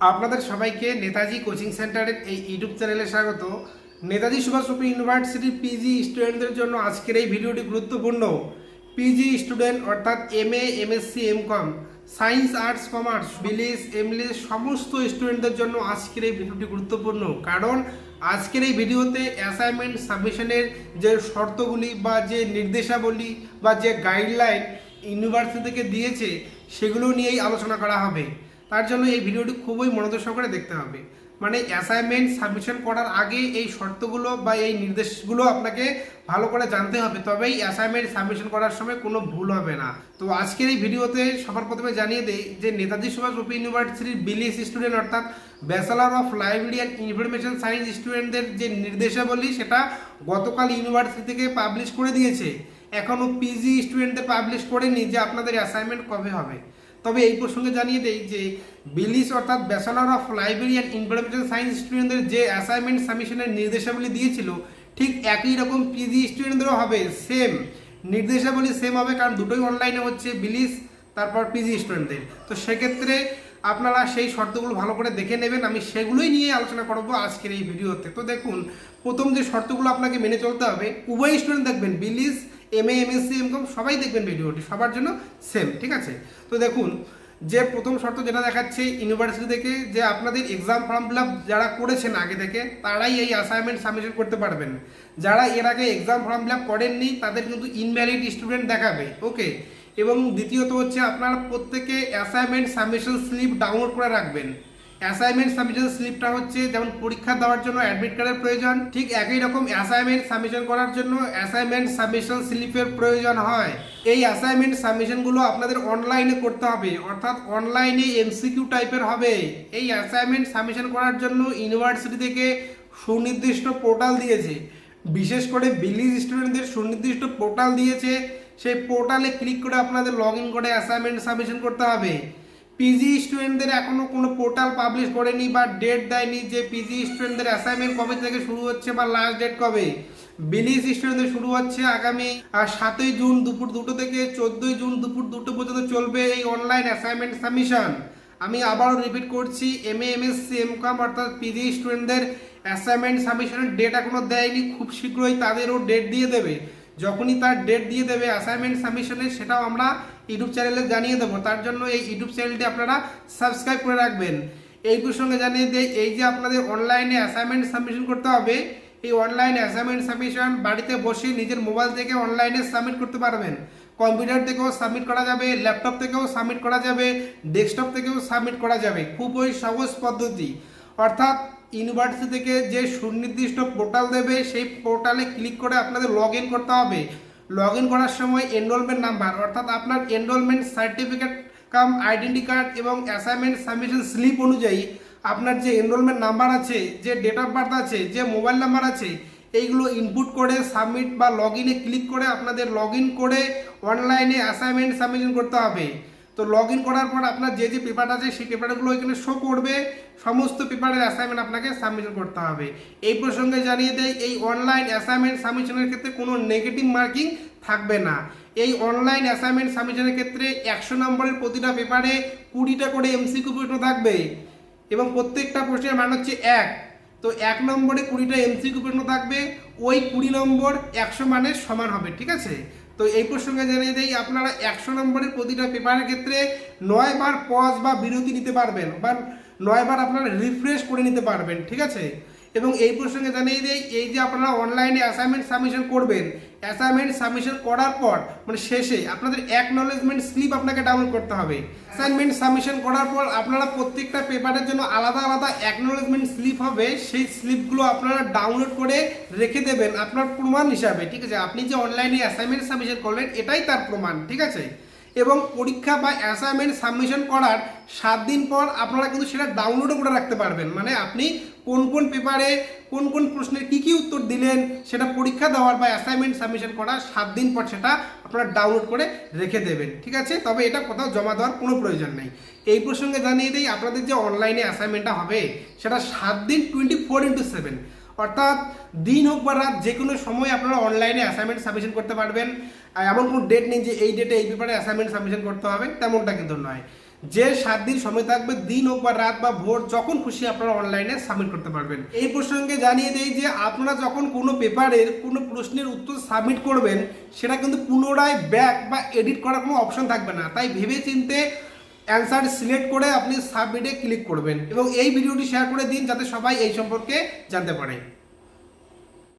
আপনাদের সবাইকে নেতাজি কোচিং সেন্টারের এই ইউটিউব চ্যানেলে স্বাগত। নেতাজি সুভাষচন্দ্র ইউনিভার্সিটির পিজি স্টুডেন্টদের জন্য আজকের এই ভিডিওটি গুরুত্বপূর্ণ। পিজি স্টুডেন্ট অর্থাৎ M A MSc MCom science arts commerce BLIS MLIS সমস্ত স্টুডেন্টদের জন্য আজকের এই ভিডিওটি গুরুত্বপূর্ণ। কারণ আজকের এই ভিডিওতে অ্যাসাইনমেন্ট সাবমিশনের যে শর্তগুলি বা যে নির্দেশাবলী বা যে গাইডলাইন ইউনিভার্সিটি থেকে দিয়েছে, সেগুলো নিয়েই আলোচনা করা হবে। তার জন্য এই ভিডিওটি খুবই মনোযোগ সহকারে দেখতে হবে। মানে অ্যাসাইনমেন্ট সাবমিশন করার আগে এই শর্তগুলো বা এই নির্দেশগুলো আপনাকে ভালো করে জানতে হবে। তবেই অ্যাসাইনমেন্ট সাবমিশন করার সময় কোনো ভুল হবে না। তো আজকের এই ভিডিওতে সবার প্রথমে জানিয়ে দেই যে নেতাজি সুভাষ বসু ইউনিভার্সিটির বিলিস স্টুডেন্ট অর্থাৎ bachelor of library and information science স্টুডেন্টদের যে নির্দেশাবলী, সেটা গতকাল ইউনিভার্সিটি থেকে পাবলিশ করে দিয়েছে। এখনও পিজি স্টুডেন্টদের পাবলিশ করেনি যে আপনাদের অ্যাসাইনমেন্ট কবে হবে। তবে এই প্রসঙ্গে জানিয়ে দেই যে বিলিস অর্থাৎ bachelor of library and information science স্টুডেন্টদের যে অ্যাসাইনমেন্ট সাবমিশনের নির্দেশাবলী দিয়েছিল, ঠিক একই রকম পিজি স্টুডেন্টদেরও হবে সেম নির্দেশাবলী সেম হবে কারণ দুটোই অনলাইনে হচ্ছে বিলিস, তারপর পিজি স্টুডেন্টদের তো সেক্ষেত্রে আপনারা সেই শর্তগুলো ভালো করে দেখে নেবেন, আমি সেগুলোই নিয়ে আলোচনা করব আজকের এই ভিডিওতে। তো দেখুন, প্রথম যে শর্তগুলো আপনাকে মেনে চলতে হবে, উভয় স্টুডেন্ট দেখবেন বিলিস এম এ এমএসসি এমকম সবাই দেখবেন ভিডিওটি, সবার জন্য সেম ঠিক আছে? তো দেখুন, যে প্রথম শর্ত যেটা দেখাচ্ছে ইউনিভার্সিটি থেকে যে আপনাদের এক্সাম ফর্ম ফিল যারা করেছেন আগে থেকে, তারাই এই অ্যাসাইনমেন্ট সাবমিশন করতে পারবেন। যারা এর আগে এক্সাম ফর্ম ফিল করেননি, তাদের কিন্তু ইনভ্যালিড স্টুডেন্ট দেখাবে ওকে এবং দ্বিতীয়ত হচ্ছে আপনারা প্রত্যেকে অ্যাসাইনমেন্ট সাবমিশন স্লিপ ডাউনলোড করে রাখবেন। অ্যাসাইনমেন্ট সাবমিশন স্লিপটা হচ্ছে যেমন পরীক্ষা দেওয়ার জন্য অ্যাডমিট কার্ডের প্রয়োজন, ঠিক একই রকম অ্যাসাইনমেন্ট সাবমিশন করার জন্য অ্যাসাইনমেন্ট সাবমিশন স্লিপের প্রয়োজন হয়। এই অ্যাসাইনমেন্ট সাবমিশনগুলো আপনাদের অনলাইনে করতে হবে, অর্থাৎ অনলাইনে এমসিকিউ টাইপের হবে। এই অ্যাসাইনমেন্ট সাবমিশন করার জন্য ইউনিভার্সিটি থেকে সুনির্দিষ্ট পোর্টাল দিয়েছে। বিশেষ করে বিলিজ স্টুডেন্টদের সুনির্দিষ্ট পোর্টাল দিয়েছে। সেই পোর্টালে ক্লিক করে আপনাদের লগ ইন করে অ্যাসাইনমেন্ট সাবমিশন করতে হবে। পিজি স্টুডেন্টদের এখনও কোনো পোর্টাল পাবলিশ করেনি বা ডেট দেয়নি যে পিজি স্টুডেন্টদের অ্যাসাইনমেন্ট কবে থেকে শুরু হচ্ছে বা লাস্ট ডেট কবে। বিলিস স্টুডেন্টদের শুরু হচ্ছে আগামী সাতই জুন দুপুর দুটো থেকে চোদ্দোই জুন দুপুর দুটো পর্যন্ত চলবে এই অনলাইন অ্যাসাইনমেন্ট সাবমিশন আমি আবারও রিপিট করছি M A M S C M com অর্থাৎ পিজি স্টুডেন্টদের অ্যাসাইনমেন্ট সাবমিশনের ডেট এখনও দেয়নি, খুব শীঘ্রই তাদেরও ডেট দিয়ে দেবে। যখনই তার ডেট দিয়ে দেবে অ্যাসাইনমেন্ট সাবমিশনের সেটাও আমরা ইউটিউব চ্যানেলে জানিয়ে দেবো। তার জন্য এই ইউটিউব চ্যানেলটি আপনারা সাবস্ক্রাইব করে রাখবেন। এই প্রসঙ্গে জানিয়ে দিই, এই যে আপনাদের অনলাইনে অ্যাসাইনমেন্ট সাবমিশন করতে হবে, এই অনলাইন অ্যাসাইনমেন্ট সাবমিশন বাড়িতে বসে নিজের মোবাইল থেকে অনলাইনে সাবমিট করতে পারবেন। কম্পিউটার থেকেও সাবমিট করা যাবে ল্যাপটপ থেকেও সাবমিট করা যাবে ডেস্কটপ থেকেও সাবমিট করা যাবে। খুবই সহজ পদ্ধতি। অর্থাৎ ইউনিভার্সিটি থেকে যে সুনির্দিষ্ট পোর্টাল দেবে, সেই পোর্টালে ক্লিক করে আপনাদের লগ করতে হবে। লগ করার সময় এনরোলমেন্ট নাম্বার অর্থাৎ আপনার enrolment certificate cum identity card এবং অ্যাসাইনমেন্ট সাবমিশন স্লিপ অনুযায়ী আপনার যে এনরোলমেন্ট নাম্বার আছে, যে ডেট অফ বার্থ আছে, যে মোবাইল নাম্বার আছে, এইগুলো ইনপুট করে সাবমিট বা লগ ক্লিক করে আপনাদের লগ করে অনলাইনে অ্যাসাইনমেন্ট সাবমিশন করতে হবে। তো লগ ইন করার পর আপনার যে যে পেপার আছে, সেই পেপারগুলো এখানে শো করবে। সমস্ত পেপারের অ্যাসাইনমেন্ট আপনাকে সাবমিশন করতে হবে। এই প্রসঙ্গে জানিয়ে দেয় এই অনলাইন অ্যাসাইনমেন্ট সাবমিশনের ক্ষেত্রে কোনো নেগেটিভ মার্কিং থাকবে না। এই অনলাইন অ্যাসাইনমেন্ট সাবমিশনের ক্ষেত্রে একশো নম্বরের প্রতিটা পেপারে কুড়িটা করে এমসিকিউ প্রশ্ন থাকবে। এবং প্রত্যেকটা প্রশ্নের মান হচ্ছে এক। তো এক নম্বরে কুড়িটা এমসিকিউ প্রশ্ন থাকবে, ওই কুড়ি নম্বর একশো মানের সমান হবে, ঠিক আছে? তো এই প্রসঙ্গে জানিয়ে দেই আপনারা একশো নম্বরের প্রতিটা পেপারের ক্ষেত্রে নয় বার পজ বা বিরতি নিতে পারবেন বা নয় বার আপনারা রিফ্রেশ করে নিতে পারবেন, ঠিক আছে? এবং এই প্রসঙ্গে জানিয়ে দেই, এই যে আপনারা অনলাইনে অ্যাসাইনমেন্ট সাবমিশন করবেন অ্যাসাইনমেন্ট সাবমিশন করার পর মানে শেষে আপনাদের অ্যাকনলেজমেন্ট স্লিপ আপনাকে ডাউনলোড করতে হবে। অ্যাসাইনমেন্ট সাবমিশন করার পর আপনারা প্রত্যেকটা পেপারের জন্য আলাদা আলাদা অ্যাকনলেজমেন্ট স্লিপ হবে। সেই স্লিপগুলো আপনারা ডাউনলোড করে রেখে দেবেন আপনার প্রমাণ হিসাবে, ঠিক আছে? আপনি যে অনলাইনে অ্যাসাইনমেন্ট সাবমিশন করলেন, এটাই তার প্রমাণ, ঠিক আছে? এবং পরীক্ষা বা অ্যাসাইনমেন্ট সাবমিশন করার সাত দিন পর আপনারা কিন্তু সেটা ডাউনলোডও করে রাখতে পারবেন। মানে আপনি কোন কোন পেপারে কোন কোন প্রশ্নের কী কী উত্তর দিলেন, সেটা পরীক্ষা দেওয়ার বা অ্যাসাইনমেন্ট সাবমিশন করার সাত দিন পর সেটা আপনারা ডাউনলোড করে রেখে দেবেন, ঠিক আছে? তবে এটা কোথাও জমা দেওয়ার কোনো প্রয়োজন নেই। এই প্রসঙ্গে জানিয়ে দিই, আপনাদের যে অনলাইনে অ্যাসাইনমেন্টটা হবে, সেটা সাত দিন টোয়েন্টি ফোর ইন্টু সেভেন অর্থাৎ দিন হোক বা রাত যে কোনো সময় আপনারা অনলাইনে অ্যাসাইনমেন্ট সাবমিশন করতে পারবেন। এমন কোনো ডেট নেই যে এই ডেটে এই পেপারে অ্যাসাইনমেন্ট সাবমিশন করতে হবে, তেমনটা কিন্তু নয়। যে সাত দিন সময় থাকবে, দিন হোক বা রাত বা ভোর, যখন খুশি আপনারা অনলাইনে সাবমিট করতে পারবেন। এই প্রসঙ্গে জানিয়ে দেই যে, আপনারা যখন কোনো পেপারের, কোনো প্রশ্নের উত্তর সাবমিট করবেন, সেটা কিন্তু পুনরায় ব্যাক বা এডিট করার কোনো অপশন থাকবে না। তাই ভেবে চিনতে অ্যান্সার সিলেক্ট করে আপনি সাবমিটে ক্লিক করবেন এবং এই ভিডিওটি শেয়ার করে দিন, যাতে সবাই এই সম্পর্কে জানতে পারে।